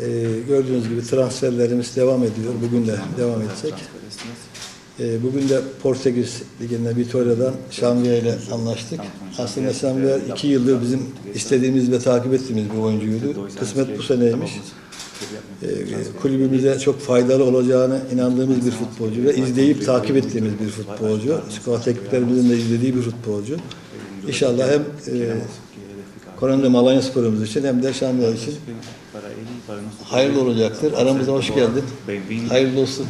Ee, gördüğünüz gibi transferlerimiz devam ediyor. Bugün de devam edecek. Ee, bugün de Portekiz Ligi'nde Vitoria'dan Şambiya ile anlaştık. Aslında Şambiya iki yıldır bizim istediğimiz ve takip ettiğimiz bir oyuncuydu. Kısmet bu seneymiş. Ee, kulübümüze çok faydalı olacağını inandığımız bir futbolcu ve izleyip takip ettiğimiz bir futbolcu. Scout ekiplerimizin de izlediği bir futbolcu. İnşallah hem e, Koronel Malanya Spor'umuz için hem de Şambiya için hayırlı olacaktır. Aramıza hoş geldin. Hayırlı olsun.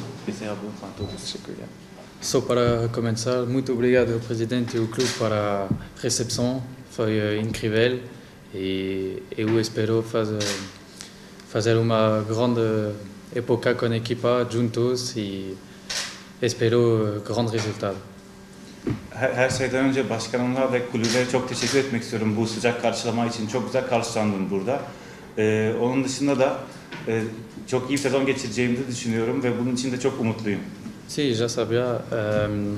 Só para começar, muito obrigado ao presidente ao clube para a recepção, foi eh, incrível e eu espero fazer, fazer uma grande época com a equipa juntos e espero eh, grande resultado. Her, şeyden önce başkanımla ve kulübe çok teşekkür etmek istiyorum bu sıcak karşılama için. Çok güzel karşılandım burada. Ee, onun dışında da e, çok iyi sezon geçireceğimi de düşünüyorum ve bunun için de çok umutluyum. Sim, já sabia. ehm,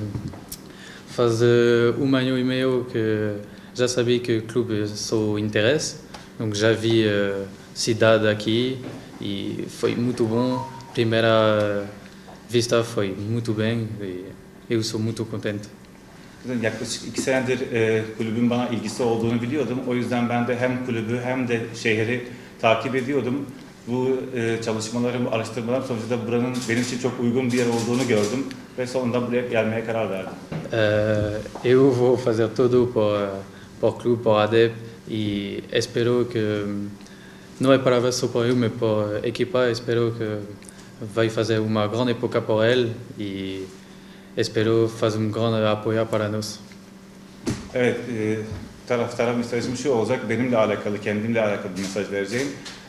faz eh, um ano e meio que já sabia que o clube sou interesse, donc já vi a cidade aqui e foi muito bom. Primeira vista foi muito bem e eu sou muito contente. Yaklaşık iki senedir e, kulübün bana ilgisi olduğunu biliyordum. O yüzden ben de hem kulübü hem de şehri takip ediyordum. Bu e, çalışmalarım, araştırmalarım sonucunda buranın benim için çok uygun bir yer olduğunu gördüm ve sonunda buraya gelmeye karar verdim. Eh, eu vou fazer tudo para o clube, o ADEP e espero que não é para ver só para eu, mas a equipa. Espero que vai fazer uma grande época para ele e espero faz um grande apoio para nós. Evet, e, taraftara mesajım şu olacak. Benimle alakalı, kendimle alakalı bir mesaj vereceğim.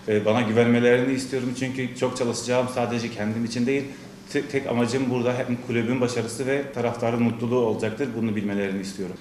E, bana güvenmelerini istiyorum çünkü çok çalışacağım sadece kendim için değil. Tek, tek amacım burada hem kulübün başarısı ve taraftarın mutluluğu olacaktır. Bunu bilmelerini istiyorum.